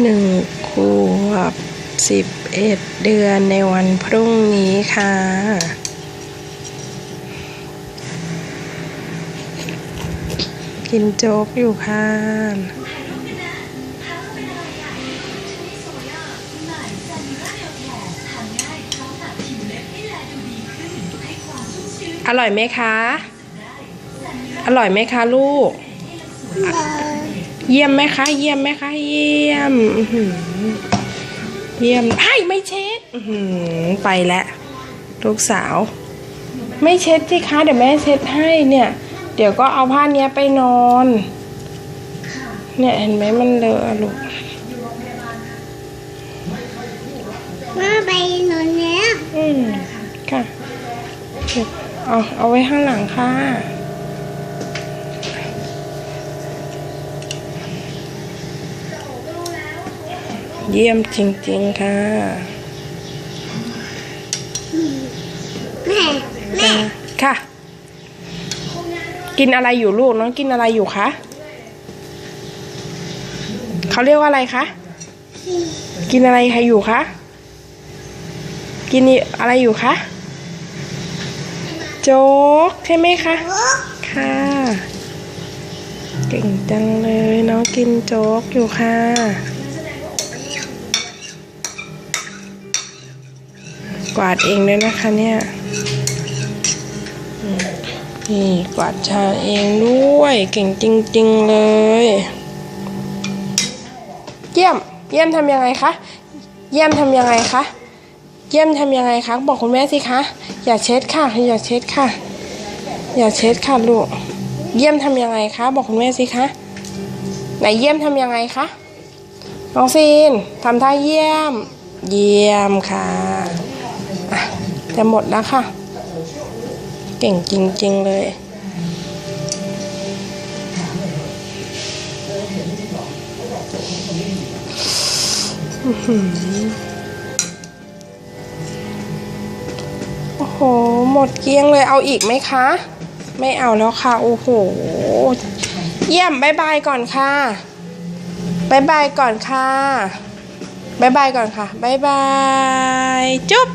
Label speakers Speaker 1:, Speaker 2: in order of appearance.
Speaker 1: หนึ่งขวบสิบเอ็ดเดือนในวันพรุ่งนี้ค่ะ กินโจ๊กอยู่ค่ะอร่อยไหมคะ อร่อยไหมคะลูก เยี่ยมไหมคะ เยี่ยมไหมคะ เยี่ยมอื้อหือเยี่ยมไอ้ไม่เช็ดอื้อหือไปแล้วลูกสาว ไม่เช็ดสิคะ เดี๋ยวแม่เช็ดให้เนี่ย เดี๋ยวก็เอาผ้าเนี้ยไปนอน เนี่ยเห็นไหมมันเลอะลูก
Speaker 2: มาไปนอนแล้ว
Speaker 1: อืมค่ะเดี๋ยวเอาเอาไว้ข้างหลังค่ะ เยี่ยมจริง ๆ ค่ะ
Speaker 2: แม่แม่
Speaker 1: ค่ะ กินอะไรอยู่ลูกน้องกินอะไรอยู่คะเขาเรียกว่าอะไรคะกินอะไรคะอยู่คะกินอะไรอยู่คะโจ๊กใช่ไหมคะค่ะ เก่งจังเลยน้องกินโจ๊กอยู่ค่ะ กวาดเองเลยนะคะเนี่ยนี่กวาดชาเองด้วย เก่งจริง ๆ เลย เยี่ยม เยี่ยมทำยังไงคะ เยี่ยมทำยังไงคะ เยี่ยมทำยังไงคะ บอกคุณแม่สิคะ อย่าเช็ดค่ะ อย่าเช็ดค่ะ อย่าเช็ดค่ะลูก เยี่ยมทำยังไงคะ บอกคุณแม่สิคะ ไหนเยี่ยมทำยังไงคะ น้องซีนทำท่าเยี่ยม เยี่ยมค่ะ อะจะหมดแล้วค่ะ เก่งจริง ๆ เลยโอ้โห หมดเกลี้ยงเลยเอาอีกไหมคะ ไม่เอาแล้วค่ะ โอ้โห เยี่ยมบายบายก่อนค่ะบายบายก่อนค่ะบายบายก่อนค่ะบายบาย จุ๊บ